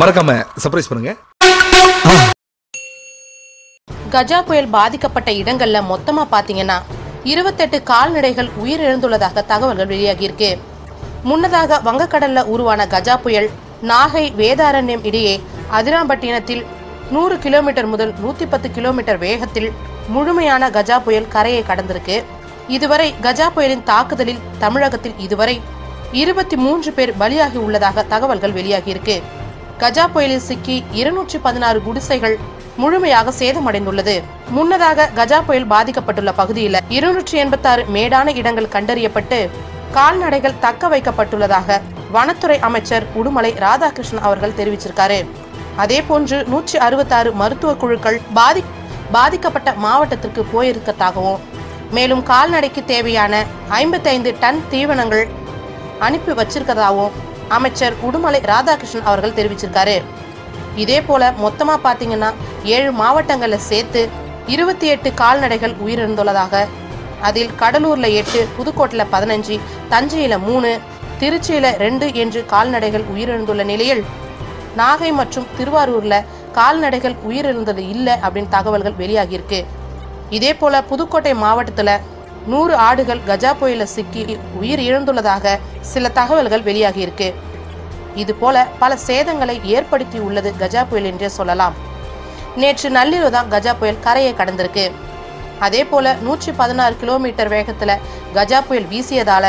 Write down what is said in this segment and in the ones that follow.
மறக்காம சர்ப்ரைஸ் பண்ணுங்க. கஜா புயல் பாதிக்கப்பட்ட இடங்கள்ல மொத்தமா பாத்தீங்கன்னா இருபத்தெட்டு கால்நடைகள் உயிரிழந்துள்ளதாக தகவல்கள் வெளியாகியிருக்கு. முன்னதாக வங்கக்கடல்ல உருவான கஜா புயல் நாகை வேதாரண்யம் இடையே அதிராம்பட்டினத்தில் நூறு கிலோமீட்டர் முதல் நூத்தி பத்து கிலோமீட்டர் வேகத்தில் முழுமையான கஜா புயல் கரையை கடந்திருக்கு. இதுவரை கஜா புயலின் தாக்குதலில் தமிழகத்தில் இதுவரை இருபத்தி மூன்று பேர் பலியாகி உள்ளதாக தகவல்கள் வெளியாகியிருக்கு. கஜா புயலில் சிக்கி இருநூற்றி பதினாறு குடிசைகள் முழுமையாக சேதமடைந்துள்ளது. முன்னதாக கஜா புயல் பாதிக்கப்பட்டுள்ள பகுதியில் இருநூற்றி எண்பத்தாறு மேடான இடங்கள் கண்டறியப்பட்டு கால்நடைகள் தக்க வைக்கப்பட்டுள்ளதாக வனத்துறை அமைச்சர் உடுமலை ராதாகிருஷ்ணன் அவர்கள் தெரிவிச்சிருக்காரு. அதே போன்று நூற்றி அறுபத்தாறு மருத்துவ குழுக்கள் பாதி பாதிக்கப்பட்ட மாவட்டத்திற்கு போயிருக்கதாகவும் மேலும் கால்நடைக்கு தேவையான ஐம்பத்தைந்து டன் தீவனங்கள் அனுப்பி வச்சிருக்கதாகவும் அமைச்சர் உடுமலை ராதாகிருஷ்ணன் அவர்கள் தெரிவிச்சிருக்காரு. இதே போல மொத்தமா பாத்தீங்கன்னா ஏழு மாவட்டங்களில் சேர்த்து இருபத்தி எட்டு கால்நடைகள் உயிரிழந்துள்ளதாக அதில் கடலூர்ல எட்டு புதுக்கோட்டையில பதினஞ்சு தஞ்சையில மூணு திருச்சியில ரெண்டு என்று கால்நடைகள் உயிரிழந்துள்ள நிலையில் நாகை மற்றும் திருவாரூர்ல கால்நடைகள் உயிரிழந்தது இல்லை அப்படின்னு தகவல்கள் வெளியாகியிருக்கு. இதே போல புதுக்கோட்டை மாவட்டத்துல நூறு ஆடுகள் கஜா புயல சிக்கி உயிர் இழந்துள்ளதாக சில தகவல்கள் வெளியாகியிருக்கு. இது போல பல சேதங்களை ஏற்படுத்தி உள்ளது கஜா புயல் என்றே சொல்லலாம். நேற்று நள்ளிரவு தான் கஜா புயல் கரையை கடந்திருக்கு. அதே போல நூற்றி பதினாறு கிலோமீட்டர் வேகத்துல கஜா புயல் வீசியதால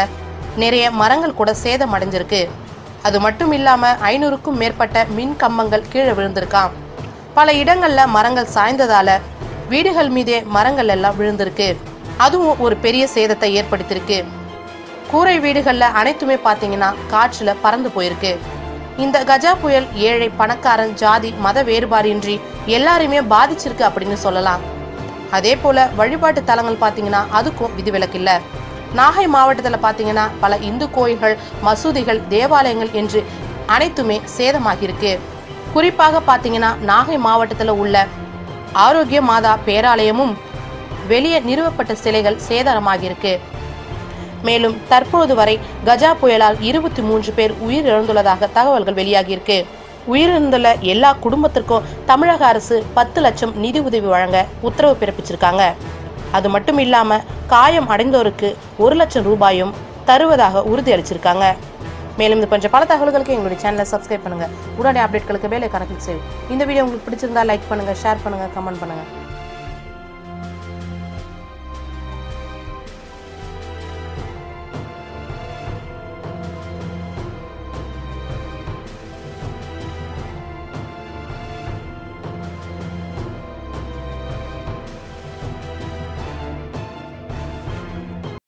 நிறைய மரங்கள் கூட சேதம் அடைஞ்சிருக்கு. அது மட்டும் இல்லாம ஐநூறுக்கும் மேற்பட்ட மின் கம்பங்கள் கீழே விழுந்திருக்கான் பல இடங்கள்ல மரங்கள் சாய்ந்ததால வீடுகள் மீதே மரங்கள் எல்லாம் விழுந்திருக்கு. அதுவும் ஒரு பெரிய சேதத்தை ஏற்படுத்தியிருக்கு. கூரை வீடுகளில் அனைத்துமே பார்த்தீங்கன்னா காற்றுல பறந்து போயிருக்கு. இந்த கஜா புயல் ஏழை பணக்காரன் ஜாதி மத வேறுபாடின்றி எல்லாரையுமே பாதிச்சிருக்கு அப்படின்னு சொல்லலாம். அதே போல வழிபாட்டு தலங்கள் பார்த்தீங்கன்னா அதுக்கும் விதிவிலக்கு இல்லை நாகை மாவட்டத்தில் பார்த்தீங்கன்னா பல இந்து கோயில்கள் மசூதிகள் தேவாலயங்கள் என்று அனைத்துமே சேதமாகியிருக்கு. குறிப்பாக பார்த்தீங்கன்னா நாகை மாவட்டத்தில் உள்ள ஆரோக்கிய மாதா பேராலயமும் வெளியே நிறுவப்பட்ட சிலைகள் சேதாரமாகியிருக்கு. மேலும் தற்போது வரை கஜா புயலால் இருபத்தி மூன்று பேர் உயிரிழந்துள்ளதாக தகவல்கள் வெளியாகியிருக்கு. உயிரிழந்துள்ள எல்லா குடும்பத்திற்கும் தமிழக அரசு பத்து லட்சம் நிதி உதவி வழங்க உத்தரவு பிறப்பிச்சிருக்காங்க. அது மட்டும் இல்லாம காயம் அடைந்தோருக்கு ஒரு லட்சம் ரூபாயும் தருவதாக உறுதியளிச்சிருக்காங்க. மேலும் இது கொஞ்சம் பல தகவல்களுக்கு எங்களுடைய சேனலை சப்ஸ்கிரைப் பண்ணுங்க. உடனே அப்டேட்களுக்கு வேலை கணக்கில் செய்யும் இந்த வீடியோ உங்களுக்கு பிடிச்சிருந்தா லைக் பண்ணுங்க ஷேர் பண்ணுங்க கமெண்ட் பண்ணுங்க.